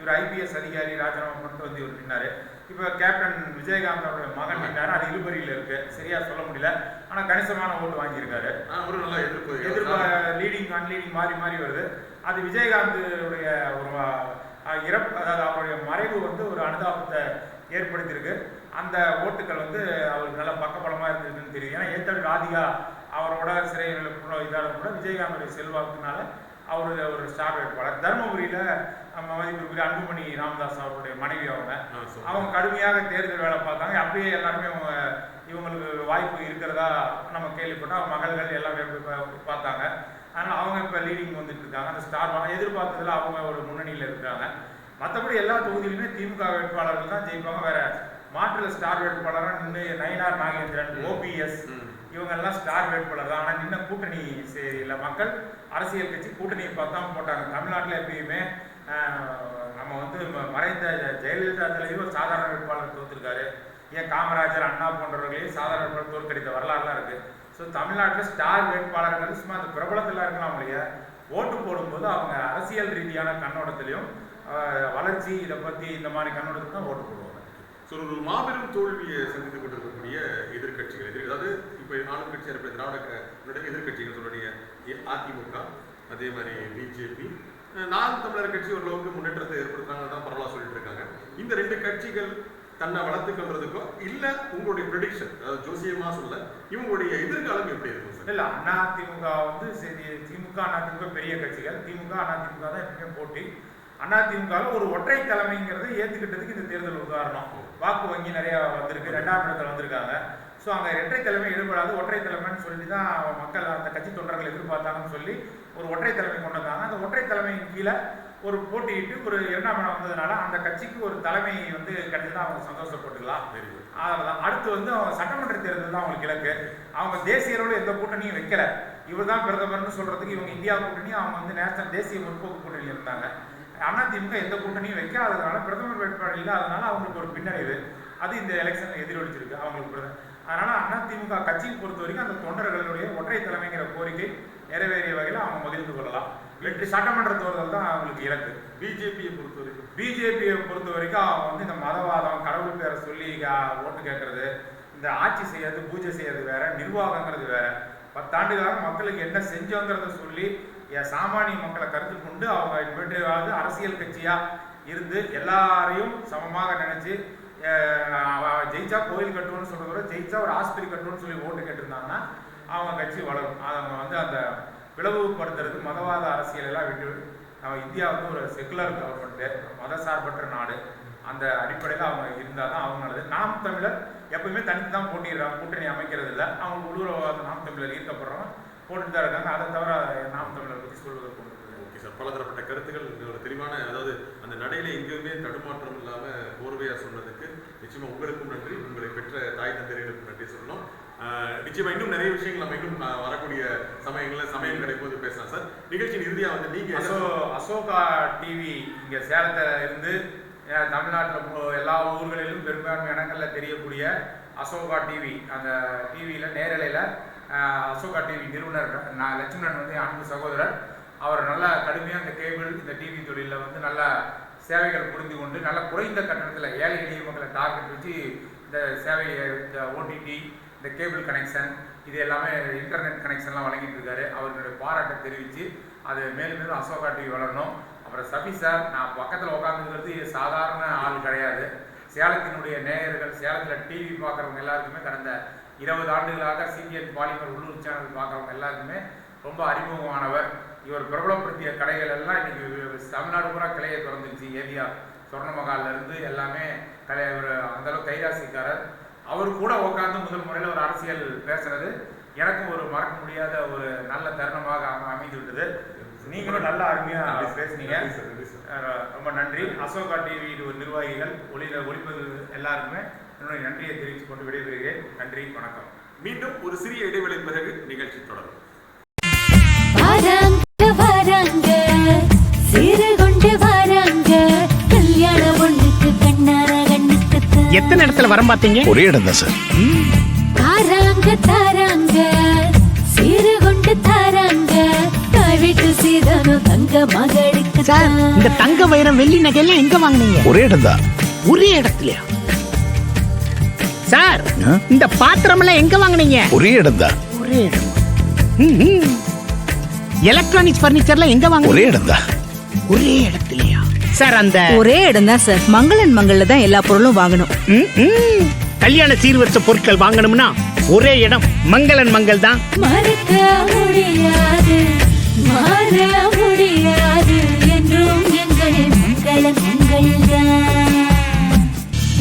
இவர் ஐபிஎஸ் அதிகாரி ராஜினாமா பண்ணிட்டு வந்து இவர் நின்னாரு. இப்போ கேப்டன் விஜயகாந்த் அவருடைய மகன் நின்னாரு. அது இழுபறியில் இருக்கு. சரியா சொல்ல முடியல. ஆனால் கணிசமான ஓட்டு வாங்கியிருக்காரு. ஒரு நல்லா எதிர்ப்பு எதிர்ப்பு லீடிங் அன்லீடிங் மாறி மாறி வருது. அது விஜயகாந்துடைய ஒரு இறப்பு அதாவது அவருடைய மறைவு வந்து ஒரு அனுதாபத்தை ஏற்படுத்தியிருக்கு. அந்த ஓட்டுகள் வந்து அவருக்கு நல்ல பக்கபலமாக இருந்திருக்குன்னு தெரியுது ஏன்னா ஏத்தல் ராதிகா அவரோட சிறையில் இதாக கூட விஜயகாந்துடைய செல்வாக்குனால அவர் ஒரு ஸ்டார் வேட்பாளர். தருமபுரியில் நம்ம மதிப்பிற்குரிய அன்புமணி ராமதாஸ் அவருடைய மனைவி அவங்க. அவங்க கடுமையாக தேர்தல் வேலை பார்த்தாங்க. அப்படியே எல்லாருமே அவங்க இவங்களுக்கு வாய்ப்பு இருக்கிறதா நம்ம கேள்விப்பட்டோம். அவங்க மகள்கள் எல்லாமே பார்த்தாங்க. அதனால் அவங்க இப்போ லீடிங் வந்துட்டு இருக்காங்க அந்த ஸ்டார் எதிர்பார்த்ததுல அவங்க ஒரு முன்னணியில் இருக்கிறாங்க. மற்றபடி எல்லா தொகுதியிலுமே திமுக வேட்பாளர்கள் தான் ஜெயிப்பாங்க. வேற மாற்றுல ஸ்டார் வேட்பாளராக நின்று நயினார் நாகேந்திரன் ஓபிஎஸ் ம். இவங்க எல்லாம் ஸ்டார் வேட்பாளர் தான். ஆனால் நின்ன கூட்டணி சரியில்லை. மக்கள் அரசியல் கட்சி கூட்டணியை பார்த்தா போட்டாங்க. தமிழ்நாட்டில் எப்பயுமே நம்ம வந்து மறைந்த ஜெயலலிதா தலைவர் சாதாரண வேட்பாளர் தோத்துருக்காரு. ஏன் காமராஜர் அண்ணா போன்றவர்களையும் சாதாரண வேட்பாளர் தோற்கடித்த வரலாறுலாம் இருக்கு. ஸோ தமிழ்நாட்டில் ஸ்டார் வேட்பாளர்கள் சும்மா அந்த பிரபலத்தில் இருக்கலாம் இல்லையா? ஓட்டு போடும்போது அவங்க அரசியல் ரீதியான கண்ணோட்டத்திலையும் வளர்ச்சி இதை பற்றி இந்த மாதிரி கண்ணோட்டத்தில் தான் ஓட்டு போடுவாங்க. ஸோ ஒரு மாபெரும் தோல்வியை சந்தித்துக் கொண்டிருக்கக்கூடிய எதிர்க்கட்சிகள். எதிர் அதாவது இப்போ ஆளும் கட்சியாக இருக்கிற திராவிட எதிர்க்கட்சிகள் சொல்லுடைய அதிமுக அதே மாதிரி பிஜேபி. நான் தமிழர் கட்சி ஓரளவுக்கு முன்னேற்றத்தை ஏற்படுத்துறாங்க தான் பரவாயில்ல சொல்லிட்டு இருக்காங்க. இந்த ரெண்டு கட்சிகள் தன்னை வளர்த்துக் கொள்றதுக்கோ இல்ல உங்களுடைய ப்ரெடிக்ஷன் அதாவது ஜோசியமா சொல்ல இவங்களுடைய எதிர்காலம் எப்படி இருக்கும் சார்? இல்ல அண்ணா திமுக வந்து சரி திமுக அண்ணா திமுக பெரிய கட்சிகள். திமுக அண்ணா திமுக தான் எப்பவுமே போட்டி. அண்ணா ஒரு ஒற்றை தலைமைங்கிறதை ஏத்துக்கிட்டதுக்கு இந்த தேர்தல் உதாரணம் வாக்கு வங்கி நிறைய வந்திருக்கு ரெண்டாம் இடத்துல வந்திருக்காங்க. ஸோ அங்கே இரட்டை தலைமை ஈடுபடாது ஒற்றை தலைமைன்னு சொல்லி தான் மக்கள் அந்த கட்சி தொண்டர்கள் எதிர்பார்த்தாங்கன்னு சொல்லி ஒரு ஒற்றை தலைமை கொண்டு வந்தாங்க. அந்த ஒற்றை தலைமையின் கீழே ஒரு போட்டியிட்டு ஒரு இரண்டாம் இடம் வந்ததுனால அந்த கட்சிக்கு ஒரு தலைமை வந்து கிடைச்சதா அவங்க சந்தோஷப்பட்டுக்கலாம். அவ்வளவுதான். அடுத்து வந்து அவங்க சட்டமன்ற தேர்தல் தான் அவங்களுக்கு இலக்கு. அவங்க தேசிய அளவில் எந்த கூட்டணியும் வைக்கல. இவர் தான் பிரதமர்னு சொல்றதுக்கு இவங்க இந்தியா கூட்டணி அவங்க வந்து நேஷனல் தேசிய முற்போக்கு கூட்டணியில் இருந்தாங்க. அதிமுக எந்த கூட்டணியும் வைக்காததுனால பிரதமர் வேட்பாளர் இல்லாதனால அவங்களுக்கு ஒரு பின்னடைவு. அது இந்த எலெக்ஷன்ல எதிரொலிச்சிருக்கு அவங்களுக்கு அதனால அதிமுக கட்சியை பொறுத்த வரைக்கும் அந்த தொண்டர்களுடைய ஒற்றை தலைமைங்கிற கோரிக்கை நிறைவேறிய வகையில் அவங்க மகிழ்ந்து கொள்ளலாம். வெற்றி சட்டமன்ற தேர்தல் தான் அவங்களுக்கு இலக்கு. பிஜேபியை பொறுத்த வரைக்கும். பிஜேபியை பொறுத்த வரைக்கும் அவங்க வந்து இந்த மதவாதம் கடவுள் பேரை சொல்லி ஓட்டு கேட்கறது இந்த ஆட்சி செய்யறது பூஜை செய்யறது வேற நிர்வாகங்கிறது வேற. பத்தாண்டுகளாக மக்களுக்கு என்ன செஞ்சோங்கிறத சொல்லி என் சாமானிய மக்களை கருத்து கொண்டு அவங்க இனிமேட்டு அரசியல் கட்சியாக இருந்து எல்லாரையும் சமமாக நினைச்சு ஜெயிச்சா கோயில் கட்டுவோம்னு சொல்கிறத ஜெயிச்சா ஒரு ஆஸ்பத்திரி கட்டுவோம்னு சொல்லி ஓட்டு கேட்டிருந்தாங்கன்னா அவங்க கட்சி வளரும். அவங்க வந்து அந்த பிளவுபடுத்துறது மதவாத அரசியல் எல்லாம் விட்டு நம்ம இந்தியா வந்து ஒரு செக்குலர் கவர்மெண்ட்டு மதசார்பற்ற நாடு. அந்த அடிப்படையில் அவங்க இருந்தால் தான் அவங்க நல்லது. நாம் தமிழர் எப்பவுமே தனித்து தான் போட்டிடுறாங்க கூட்டணி அமைக்கிறது இல்லை அவங்க உள்ளூர நாம் தமிழர் ஈர்க்கப்படுறவங்க போட்டுட்டு தான் இருக்காங்க. அதை தவிர நாம் தமிழர் பற்றி சொல்வதற்கு. Okay sir. பலதரப்பட்ட கருத்துக்கள் ஒரு தெளிவான அதாவது அந்த நடையில எங்கேயுமே தடுமாற்றம் இல்லாம கோர்வையா சொன்னதுக்கு நிச்சயமா உங்களுக்கும் நன்றி. உங்களை பெற்ற தாய் தந்தையர்களுக்கும் நன்றி சொல்லணும். ஆஹ் நிச்சயமா இன்னும் நிறைய விஷயங்கள் நம்ம இன்னும் வரக்கூடிய சமயங்கள்ல சமயம் கிடைக்கும் பேசலாம் சார். நிகழ்ச்சியின் இறுதியா வந்து நீங்க அசோ அசோகா டிவி இங்கே சேலத்தில் இருந்து தமிழ்நாட்டில் எல்லா ஊர்களிலும் பெரும்பான்மை இடங்களில் தெரியக்கூடிய அசோகா டிவி அந்த டிவியில் நேரலையில் அசோகா டிவி நிறுவனர் நான் லட்சுமணன் வந்து அன்பு சகோதரர். அவர் நல்லா கடுமையாக இந்த கேபிள் இந்த டிவி தொழிலில் வந்து நல்ல சேவைகள் புரிந்து கொண்டு நல்ல குறைந்த கட்டணத்தில் ஏழை எளிய மக்களை டார்கெட் வச்சு இந்த சேவையை இந்த ஓடிடி இந்த கேபிள் கனெக்ஷன் இது எல்லாமே இன்டர்நெட் கனெக்ஷன்லாம் வழங்கிட்டு இருக்காரு. அவருடைய பாராட்டை தெரிவித்து அது மேலும் மேலும் அசோகா டிவி வளரணும். அப்புறம் சபி சார் நான் பக்கத்தில் உட்காந்துங்கிறது சாதாரண ஆள் கிடையாது. சேலத்தினுடைய நேயர்கள் சேலத்தில் டிவி பார்க்குறவங்க எல்லாருக்குமே கடந்த இருபது ஆண்டுகளாக சிபிஎன் பாலிமர் உள்ளூர் சேனல் பார்க்குறவங்க எல்லாருக்குமே ரொம்ப அறிமுகமானவர். இவர் பிரபலப்படுத்திய கடைகள் எல்லாம் இன்னைக்கு தமிழ்நாடு பூரா கிளையை திறந்துருச்சு. ஏவியா சொர்ணமகாலிருந்து எல்லாமே கலை ஒரு அந்த கைராசிக்காரர். அவர் கூட உட்காந்து முதல் முறையில் ஒரு அரசியல் பேசுறது எனக்கும் ஒரு மறக்க முடியாத ஒரு நல்ல தருணமாக அமைந்து விட்டது நீங்களும் நல்ல அருமையா பேசுனீங்க. ரொம்ப நன்றி. அசோகா டிவி நிர்வாகிகள் ஒளியில ஒளிப்பது எல்லாருக்குமே என்னுடைய நன்றியை தெரிவித்துக் கொண்டு விடைபெறுகிறேன். நன்றி வணக்கம். மீண்டும் ஒரு சிறிய இடைவேளை பிறகு நிகழ்ச்சி தொடரும். எத்தனை இடத்துல வரம் பார்த்தீங்க? ஒரே இடம் தான் சார் சீரு இந்த தங்க வைரம் வெள்ளி நகையெல்லாம் எங்க வாங்குனீங்க? ஒரே இடம் தான் ஒரே இடத்துலயா சார்? இந்த பாத்திரம் எல்லாம் எங்க வாங்குனீங்க? ஒரே இடம் தான் ஒரே இடம். எலக்ட்ரானிக்ஸ் பர்னிச்சர்லாம் எங்க ஒரே வாங்குனீங்க? இடம் தான் ஒரே இடத்துலயா? சார் அந்த ஒரே இடம் தான் சார். மங்களன் மங்கள்ல தான் எல்லா பொருளும் வாங்கணும். கல்யாண சீர்வரிசை பொருட்கள் வாங்கணும்னா ஒரே இடம் மங்களன் மங்கள் தான் மறக்க முடியாது. மாற முடியாது என்றும் எங்கள்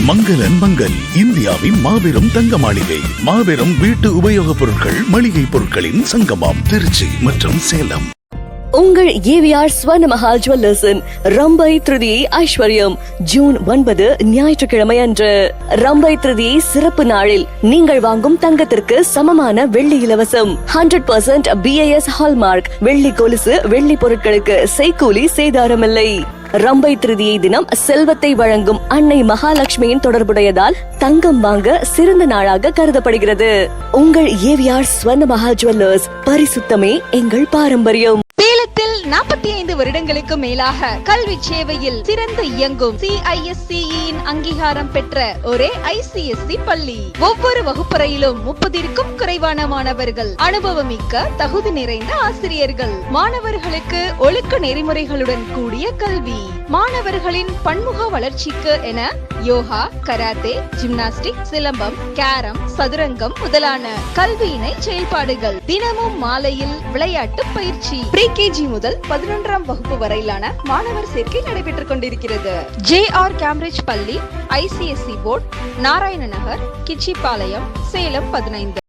மங்களன் மங்கள் இந்தியாவின் மாபெரும் தங்க மாளிகை மாபெரும் வீட்டு உபயோகப் பொருட்கள் மளிகை பொருட்களின் சங்கமம் திருச்சி மற்றும் சேலம். உங்கள் ஏவிஆர் ஸ்வர்ண மஹால் ஜுவல்லர்ஸின் ரம்பை திருதி ஐஸ்வர்யம் ஜூன் ஒன்பது ஞாயிற்றுக்கிழமை அன்று. ரம்பை திருதி சிறப்பு நாளில் நீங்கள் வாங்கும் தங்கத்திற்கு சமமான வெள்ளி இலவசம். ஹண்ட்ரட் பர்சன்ட் பிஏஎஸ் ஹால்மார்க் வெள்ளி கொலுசு வெள்ளி பொருட்களுக்கு செய்கூலி சேதாரமில்லை. ரம்பை திருதியை தினம் செல்வத்தை வழங்கும் அன்னை மகாலட்சுமியின் தொடர்புடையதால் தங்கம் வாங்க சிறந்த நாளாக கருதப்படுகிறது. உங்கள் ஏவிஆர் ஸ்வர்ண மகா ஜுவல்லர்ஸ் பரிசுத்தமே எங்கள் பாரம்பரியம். நாற்பத்தி ஐந்து வருடங்களுக்கு மேலாக கல்வி சேவையில் சிறந்து இயங்கும் சிஐஎஸ்சிஇன் அங்கீகாரம் பெற்ற ஒரே ஐசிஎஸ்சி பள்ளி. ஒவ்வொரு வகுப்பறையிலும் முப்பதிற்கும் குறைவான மாணவர்கள் அனுபவமிக்க தகுதி நிறைந்த ஆசிரியர்கள். மாணவர்களுக்கு ஒழுக்க நெறிமுறைகளுடன் கூடிய கல்வி. மாணவர்களின் பன்முக வளர்ச்சிக்கு என yoga karate gymnastic silambam carrom சதுரங்கம் முதலான கல்வியினை செயல்பாடுகள். தினமும் மாலையில் விளையாட்டு பயிற்சி. ப்ரீகேஜி முதல் பதினொன்றாம் வகுப்பு வரையிலான மாணவர் சேர்க்கை நடைபெற்றுக் கொண்டிருக்கிறது. ஜே ஆர் கேம்பிரிட்ஜ் பள்ளி ஐசிஎஸ்சி போர்டு நாராயண நகர் கிச்சிபாளையம் சேலம் பதினைந்து.